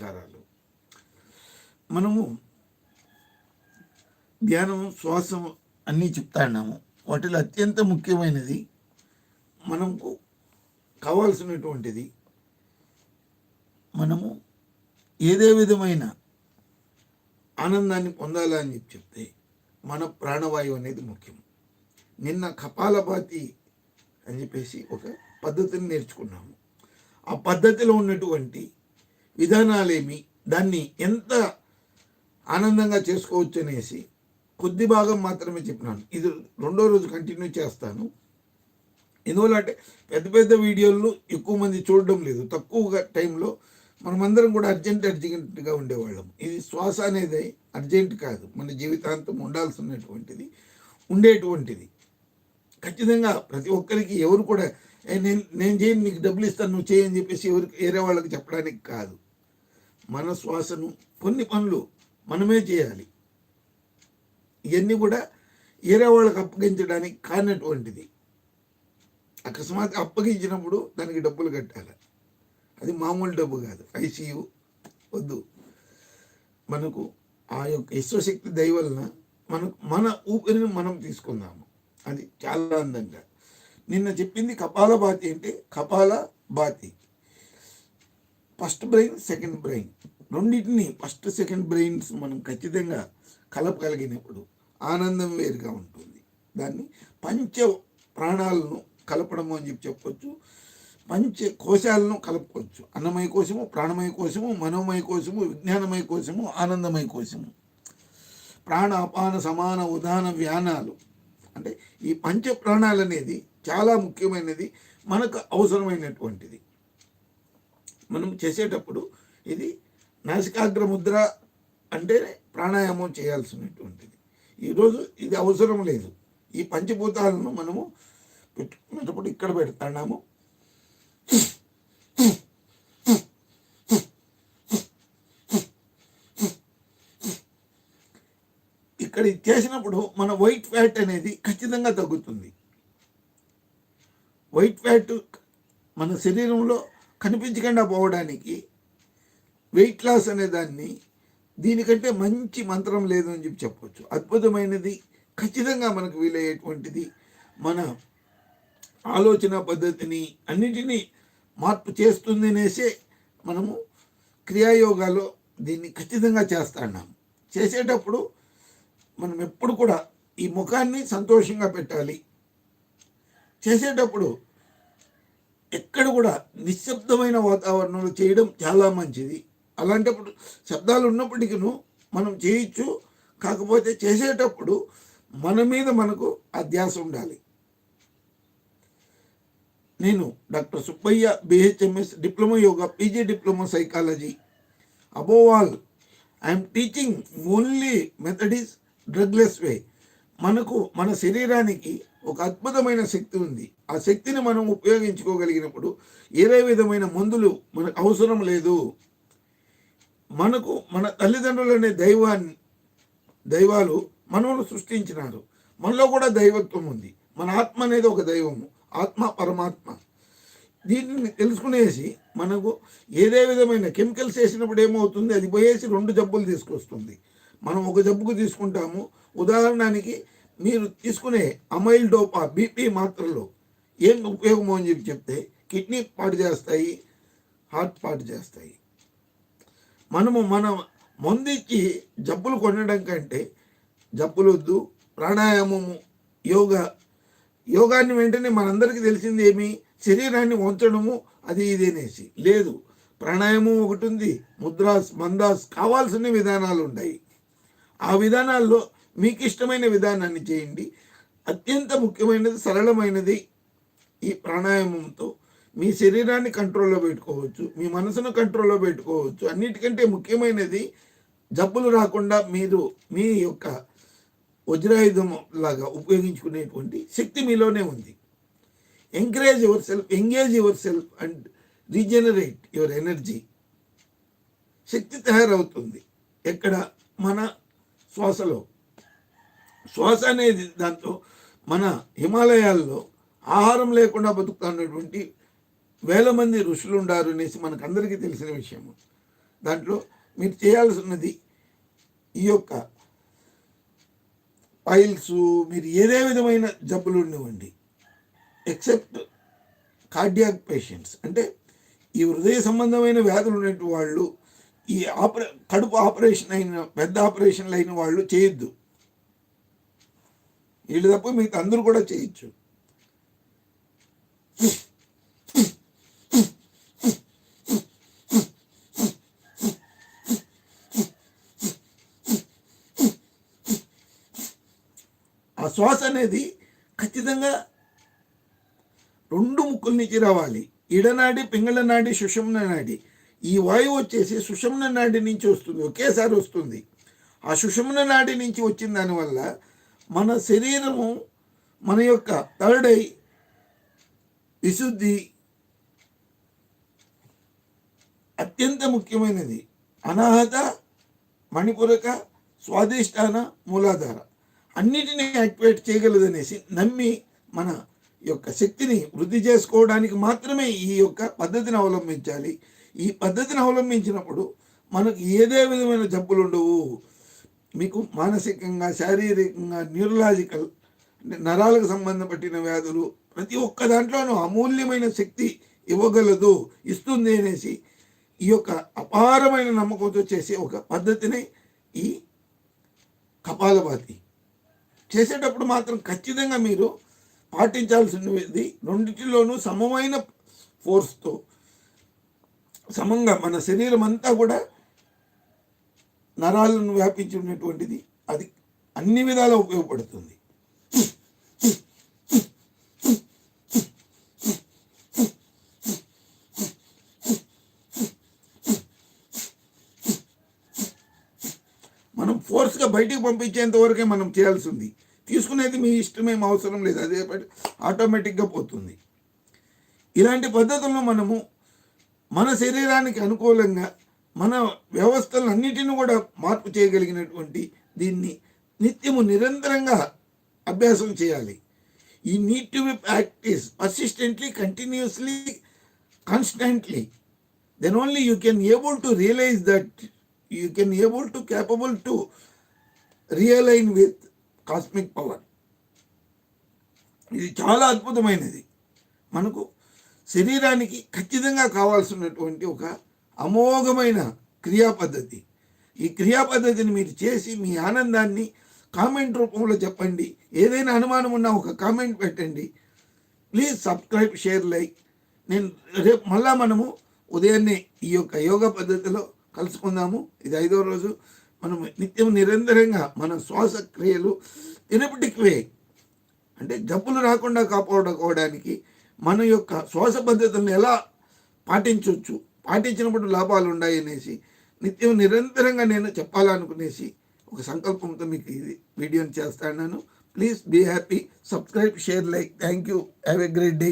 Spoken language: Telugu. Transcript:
నమస్కారాలు. మనము ధ్యానం శ్వాసం అన్నీ చెప్తా ఉన్నాము. వాటిలో అత్యంత ముఖ్యమైనది మనకు కావాల్సినటువంటిది మనము ఏదే విధమైన ఆనందాన్ని పొందాలని చెప్పి చెప్తే మన ప్రాణవాయువు అనేది ముఖ్యం. నిన్న కపాలపాతి అని చెప్పేసి ఒక పద్ధతిని నేర్చుకున్నాము. ఆ పద్ధతిలో ఉన్నటువంటి విధానాలేమి దాన్ని ఎంత ఆనందంగా చేసుకోవచ్చు అనేసి కొద్ది భాగం మాత్రమే చెప్పినాను. ఇది రెండో రోజు కంటిన్యూ చేస్తాను. ఎందువల్ల అంటే పెద్ద పెద్ద వీడియోలు ఎక్కువ మంది చూడడం లేదు. తక్కువగా టైంలో మనమందరం కూడా అర్జెంట్ అర్జెంట్గా ఉండేవాళ్ళం. ఇది శ్వాస అనేది అర్జెంట్ కాదు. మన జీవితాంతం ఉండాల్సినటువంటిది ఉండేటువంటిది. ఖచ్చితంగా ప్రతి ఒక్కరికి ఎవరు కూడా నేను నేను చేయను నీకు డబ్బులు ఇస్తాను నువ్వు చేయని చెప్పేసి ఎవరికి వేరే వాళ్ళకి చెప్పడానికి కాదు. మన శ్వాసను కొన్ని పనులు మనమే చేయాలి. ఇవన్నీ కూడా వేరే వాళ్ళకి అప్పగించడానికి కానటువంటిది. అకస్మాత్ అప్పగించినప్పుడు దానికి డబ్బులు కట్టాలి. అది మామూలు డబ్బు కాదు. ఐసీయు వద్దు. మనకు ఆ యొక్క విశ్వశక్తి దయవలన మనకు మన ఊపిరిని మనం తీసుకుందాము. అది చాలా అందంగా. నిన్న చెప్పింది కపాల బాతి అంటే కపాల బాతి. ఫస్ట్ బ్రెయిన్ సెకండ్ బ్రెయిన్ రెండింటిని ఫస్ట్ సెకండ్ బ్రెయిన్స్ మనం ఖచ్చితంగా కలపగలిగినప్పుడు ఆనందం వేరుగా ఉంటుంది. దాన్ని పంచ ప్రాణాలను కలపడము అని చెప్పి చెప్పొచ్చు. పంచ కోశాలను కలుపుకోవచ్చు అన్నమయ కోశము ప్రాణమయ కోశము మనోమయ కోశము విజ్ఞానమయ కోశము ఆనందమయ కోశము. ప్రాణ అపాన సమాన ఉదాన వ్యానాలు. అంటే ఈ పంచ ప్రాణాలు అనేది చాలా ముఖ్యమైనది మనకు అవసరమైనటువంటిది. మనం చేసేటప్పుడు ఇది నాసికాగ్ర ముద్ర అంటే ప్రాణాయామం చేయాల్సినటువంటిది. ఈరోజు ఇది అవసరం లేదు. ఈ పంచభూతాలను మనము పెట్టుకునేటప్పుడు ఇక్కడ పెడతాము. ఇక్కడ ఇది చేసినప్పుడు మన వైట్ ఫ్యాట్ అనేది ఖచ్చితంగా తగ్గుతుంది. వైట్ ఫ్యాట్ మన శరీరంలో కనిపించకుండా పోవడానికి వెయిట్ లాస్ అనే దాన్ని దీనికంటే మంచి మంత్రం లేదు అని చెప్పి చెప్పవచ్చు అద్భుతమైనది ఖచ్చితంగా మనకు వీలయ్యేటువంటిది. మన ఆలోచన పద్ధతిని అన్నిటినీ మార్పు చేస్తుంది అనేసే మనము క్రియాయోగాలో దీన్ని ఖచ్చితంగా చేస్తున్నాం చేసేటప్పుడు మనం ఎప్పుడు కూడా ఈ ముఖాన్ని సంతోషంగా పెట్టాలి. చేసేటప్పుడు ఎక్కడ కూడా నిశ్శబ్దమైన వాతావరణంలో చేయడం చాలా మంచిది. అలాంటప్పుడు శబ్దాలు ఉన్నప్పటికీ మనం చేయొచ్చు. కాకపోతే చేసేటప్పుడు మన మీద మనకు అధ్యాస ఉండాలి. నేను doctor Subbaiah BHMS diploma yoga PG diploma psychology. Above all I'm teaching only method is drugless way మనకు మన శరీరానికి ఒక అద్భుతమైన శక్తి ఉంది. ఆ శక్తిని మనం ఉపయోగించుకోగలిగినప్పుడు ఏదే విధమైన మందులు మనకు అవసరం లేదు. మనకు మన తల్లిదండ్రులు అనే దైవాన్ని దైవాలు మనల్ని సృష్టించినారు. మనలో కూడా దైవత్వం ఉంది. మన ఆత్మ అనేది ఒక దైవము. ఆత్మ పరమాత్మ. దీనిని తెలుసుకునేసి మనకు ఏదే విధమైన కెమికల్స్ వేసినప్పుడు ఏమవుతుంది? అది పోయేసి రెండు జబ్బులు తీసుకొస్తుంది. మనం ఒక జబ్బుకు తీసుకుంటాము. ఉదాహరణకి మీరు తీసుకునే అమైల్ డోపా బీపీ మాత్రలు ఏం ఉపయోగమో అని చెప్పి చెప్తే కిడ్నీ పాటు చేస్తాయి హార్ట్ పాటు చేస్తాయి. మనము మన మందికి జబ్బులు కొనడం కంటే జబ్బులు వద్దు ప్రాణాయామము యోగా యోగాన్ని వెంటనే మనందరికీ తెలిసింది ఏమి? శరీరాన్ని వంచడము అది ఇది అనేసి. లేదు ప్రాణాయామం ఒకటి ఉంది ముద్రాస్ మందాస్ కావాల్సిన విధానాలు ఉంటాయి ఆ విధానాల్లో మీకు ఇష్టమైన విధానాన్ని చేయండి. అత్యంత ముఖ్యమైనది సరళమైనది ఈ ప్రాణాయామంతో మీ శరీరాన్ని కంట్రోల్లో పెట్టుకోవచ్చు మీ మనసును కంట్రోల్లో పెట్టుకోవచ్చు. అన్నిటికంటే ముఖ్యమైనది జబ్బులు రాకుండా మీరు మీ యొక్క వజ్రాయుధం లాగా ఉపయోగించుకునేటువంటి శక్తి మీలోనే ఉంది. Encourage yourself engage yourself and regenerate yourself శక్తి తయారవుతుంది ఎక్కడ? మన శ్వాసలో. శ్వాస అనేది దాంతో మన హిమాలయాల్లో ఆహారం లేకుండా బతుకుతున్నటువంటి వేల మంది ఋషులు ఉండారు అనేసి మనకు అందరికీ తెలిసిన విషయము దాంట్లో మీరు చేయాల్సినది ఈ యొక్క పైల్స్ మీరు ఏదే విధమైన జబ్బులు ఉండనివ్వండి ఎక్సెప్ట్ కార్డియాక్ పేషెంట్స్. అంటే ఈ హృదయ సంబంధమైన వ్యాధులు ఉన్నట్టు వాళ్ళు ఈ ఆపరే కడుపు ఆపరేషన్ అయిన పెద్ద ఆపరేషన్లు అయిన వాళ్ళు చేయొద్దు. వీళ్ళు తప్ప మీకు అందరూ కూడా చేయొచ్చు. ఆ శ్వాస అనేది ఖచ్చితంగా రెండు ముక్కుల నుంచి రావాలి. ఇడనాడి పింగళ నాడి సుషమ్న నాడి ఈ వాయువు వచ్చేసి సుషమ్న నాడి నుంచి వస్తుంది. ఒకేసారి వస్తుంది. ఆ సుషమ్న నాడి నుంచి వచ్చిన దానివల్ల మన శరీరము మన యొక్క థర్డ్ ఐ విశుద్ధి అత్యంత ముఖ్యమైనది. అనాహత మణిపూరక స్వాదిష్టాన మూలాధార. అన్నిటినీ యాక్టివేట్ చేయగలదనేసి నమ్మి మన యొక్క శక్తిని వృద్ధి చేసుకోవడానికి మాత్రమే ఈ యొక్క పద్ధతిని అవలంబించాలి. ఈ పద్ధతిని అవలంబించినప్పుడు మనకు ఏదే విధమైన జబ్బులు ఉండవు మీకు మానసికంగా శారీరకంగా న్యూరలాజికల్ నరాలకు సంబంధపట్టిన వ్యాధులు ప్రతి ఒక్క దాంట్లోనూ అమూల్యమైన శక్తి ఇవ్వగలదు ఇస్తుంది అనేసి ఈ యొక్క అపారమైన నమ్మకంతో చేసే ఒక పద్ధతిని ఈ కపాలభాతి. చేసేటప్పుడు మాత్రం ఖచ్చితంగా మీరు పాటించాల్సినది రెండింటిలోనూ సమమైన ఫోర్స్తో సమంగా మన శరీరం అంతా కూడా నరాలను వ్యాపించి ఉన్నటువంటిది అది అన్ని విధాలా ఉపయోగపడుతుంది. మనం ఫోర్స్గా బయటికి పంపించేంత వరకే మనం చేయాల్సి ఉంది తీసుకునేది మీ ఇష్టమేం అవసరం లేదు. అదే ఆటోమేటిక్గా పోతుంది. ఇలాంటి పద్ధతులను మనము మన శరీరానికి అనుకూలంగా మన వ్యవస్థలన్నిటిని కూడా మార్పు చేయగలిగినటువంటి దీన్ని నిత్యము నిరంతరంగా అభ్యాసం చేయాలి. ఈ need to be practice persistently continuously constantly then only you can able to realise that you can able to capable to realign with cosmic power ఇది చాలా అద్భుతమైనది. మనకు శరీరానికి ఖచ్చితంగా కావాల్సినటువంటి ఒక అమోఘమైన క్రియా పద్ధతి ఈ క్రియా పద్ధతిని మీరు చేసి మీ ఆనందాన్ని కామెంట్ రూపంలో చెప్పండి. ఏదైనా అనుమానం ఉన్నా ఒక కామెంట్ పెట్టండి. Please subscribe share like. నేను రేపు మళ్ళా మనము ఉదయాన్నే ఈ యొక్క యోగ పద్ధతిలో కలుసుకుందాము. ఇది ఐదో రోజు. మనం నిత్యం నిరంతరంగా మన శ్వాసక్రియలు థెరపటిక్ వే. అంటే జబ్బులు రాకుండా కాపాడుకోవడానికి మన యొక్క శ్వాస పద్ధతులను ఎలా పాటించవచ్చు పాటించినప్పుడు లాభాలు ఉన్నాయి అనేసి నిత్యం నిరంతరంగా నేను చెప్పాలనుకునేసి ఒక సంకల్పంతో మీకు ఇది వీడియోని చేస్తాను please be happy subscribe share like thank you have a great day